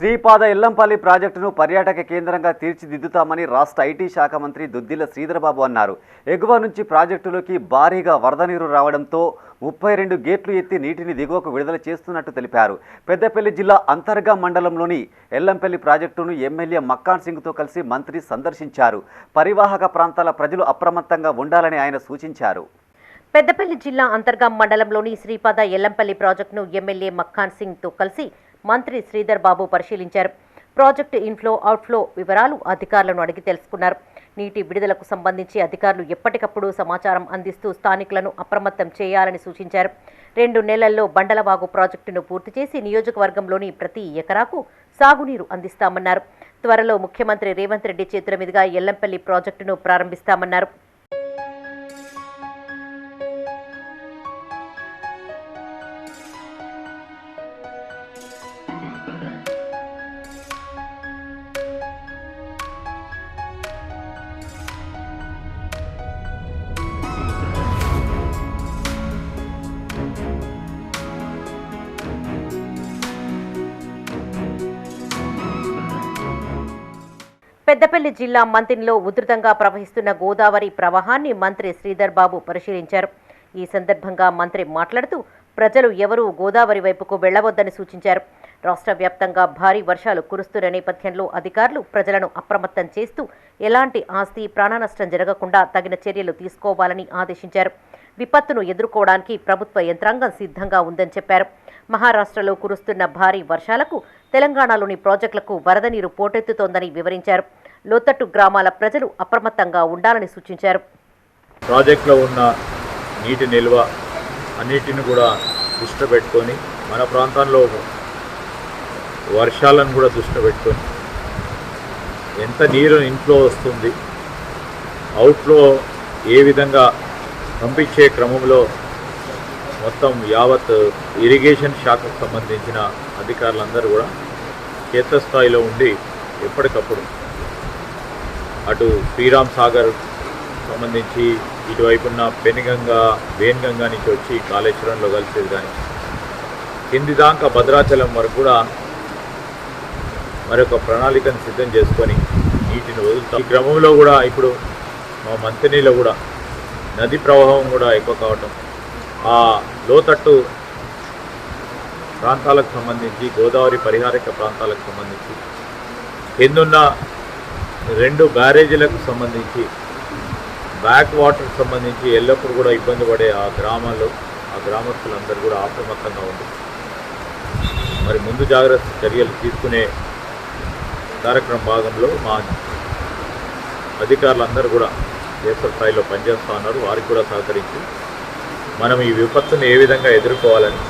శ్రీపాద ఎల్లంపల్లి ప్రాజెక్టును పర్యాటక కేంద్రంగా తీర్చిదిద్దుతామని రాష్ట్ర ఐటీ శాఖ మంత్రి దుద్దిల శ్రీధరబాబు అన్నారు. ఎగువ నుంచి ప్రాజెక్టులోకి భారీగా వరద నీరు రావడంతో ముప్పై రెండు గేట్లు ఎత్తి నీటిని దిగువకు విడుదల చేస్తున్నట్టు తెలిపారు. పెద్దపల్లి జిల్లా అంతర్గా మండలంలోని ఎల్లంపల్లి ప్రాజెక్టును ఎమ్మెల్యే మక్కాన్ సింగ్తో కలిసి మంత్రి సందర్శించారు. పరివాహక ప్రాంతాల ప్రజలు అప్రమత్తంగా ఉండాలని ఆయన సూచించారు. పెద్దపల్లి జిల్లా అంతర్గా మండలంలోని శ్రీపాద ఎల్లంపల్లి ప్రాజెక్టును ఎమ్మెల్యే మక్కాన్ సింగ్తో కలిసి మంత్రి శ్రీధర్ బాబు పరిశీలించారు. ప్రాజెక్టు ఇన్ఫ్లో అవుట్ఫ్లో వివరాలు అధికారులను అడిగి తెలుసుకున్నారు. నీటి విడుదలకు సంబంధించి అధికారులు ఎప్పటికప్పుడు సమాచారం అందిస్తూ స్థానికులను అప్రమత్తం చేయాలని సూచించారు. రెండు నెలల్లో బండలవాగు ప్రాజెక్టును పూర్తి చేసి నియోజకవర్గంలోని ప్రతి ఎకరాకు సాగునీరు అందిస్తామన్నారు. త్వరలో ముఖ్యమంత్రి రేవంత్ రెడ్డి చేతుల మీదుగా ఎల్లంపల్లి ప్రాజెక్టును ప్రారంభిస్తామన్నారు. పెద్దపల్లి జిల్లా మంతిన్లో ఉధృతంగా ప్రవహిస్తున్న గోదావరి ప్రవాహాన్ని మంత్రి శ్రీధర్ బాబు పరిశీలించారు. ఈ సందర్భంగా మంత్రి మాట్లాడుతూ ప్రజలు ఎవరూ గోదావరి వైపుకు వెళ్ళవద్దని సూచించారు. రాష్ట్ర వ్యాప్తంగా భారీ వర్షాలు కురుస్తున్న నేపథ్యంలో అధికారులు ప్రజలను అప్రమత్తం చేస్తూ ఎలాంటి ఆస్తి ప్రాణనష్టం జరగకుండా తగిన చర్యలు తీసుకోవాలని ఆదేశించారు. విపత్తును ఎదుర్కోవడానికి ప్రభుత్వ యంత్రాంగం సిద్ధంగా ఉందని చెప్పారు. మహారాష్ట్రలో కురుస్తున్న భారీ వర్షాలకు తెలంగాణలోని ప్రాజెక్టులకు వరద నీరు పోటెత్తుతోందని వివరించారు. లోతట్టు గ్రామాల ప్రజలు అప్రమత్తంగా ఉండాలని సూచించారు. ప్రాజెక్ట్లో ఉన్న నీటి నిల్వ అన్నిటిని కూడా దృష్టి పెట్టుకొని మన ప్రాంతంలో వర్షాలను కూడా దృష్టి పెట్టుకొని ఎంత నీరు ఇంట్లో వస్తుంది అవుట్లో ఏ విధంగా పంపించే క్రమంలో మొత్తం యావత్ ఇరిగేషన్ శాఖకు సంబంధించిన అధికారులందరూ కూడా క్షేత్రస్థాయిలో ఉండి ఎప్పటికప్పుడు అటు శ్రీరామ్ సాగర్ సంబంధించి ఇటువైపున్న పెనుగంగా వేన్గంగా నుంచి వచ్చి కాళేశ్వరంలో కలిసేది కానీ కింది దాకా భద్రాచలం వరకు కూడా మరొక ప్రణాళికను సిద్ధం చేసుకొని నీటిని వదులుతాం. ఈ క్రమంలో కూడా ఇప్పుడు మా మంతినీలో కూడా నది ప్రవాహం కూడా ఎక్కువ కావటం ఆ లోతట్టు ప్రాంతాలకు సంబంధించి గోదావరి పరిహారక ప్రాంతాలకు సంబంధించి కిందున్న రెండు బ్యారేజీలకు సంబంధించి బ్యాక్ వాటర్కి సంబంధించి ఎల్లప్పుడూ కూడా ఇబ్బంది పడే ఆ గ్రామాల్లో ఆ గ్రామస్తులందరూ కూడా అప్రమత్తంగా ఉంది మరి ముందు జాగ్రత్త చర్యలు తీసుకునే కార్యక్రమ భాగంలో మా అధికారులందరూ కూడా దేశ స్థాయిలో పనిచేస్తూ ఉన్నారు వారికి కూడా సహకరించి మనం ఈ విపత్తును ఏ విధంగా ఎదుర్కోవాలని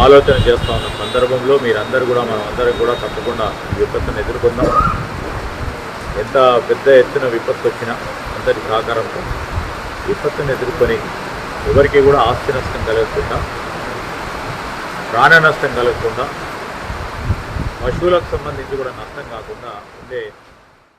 ఆలోచన చేస్తూ ఉన్న సందర్భంలో మీరందరూ కూడా మనం అందరం కూడా తప్పకుండా విపత్తును ఎదుర్కొందాం. ఎంత పెద్ద ఎత్తున విపత్తు వచ్చినా అందరి సహకారంతో విపత్తును ఎదుర్కొని ఎవరికి కూడా ఆస్తి నష్టం కలగకుండా ప్రాణ నష్టం కలగకుండా పశువులకు సంబంధించి కూడా నష్టం కాకుండా ఉండే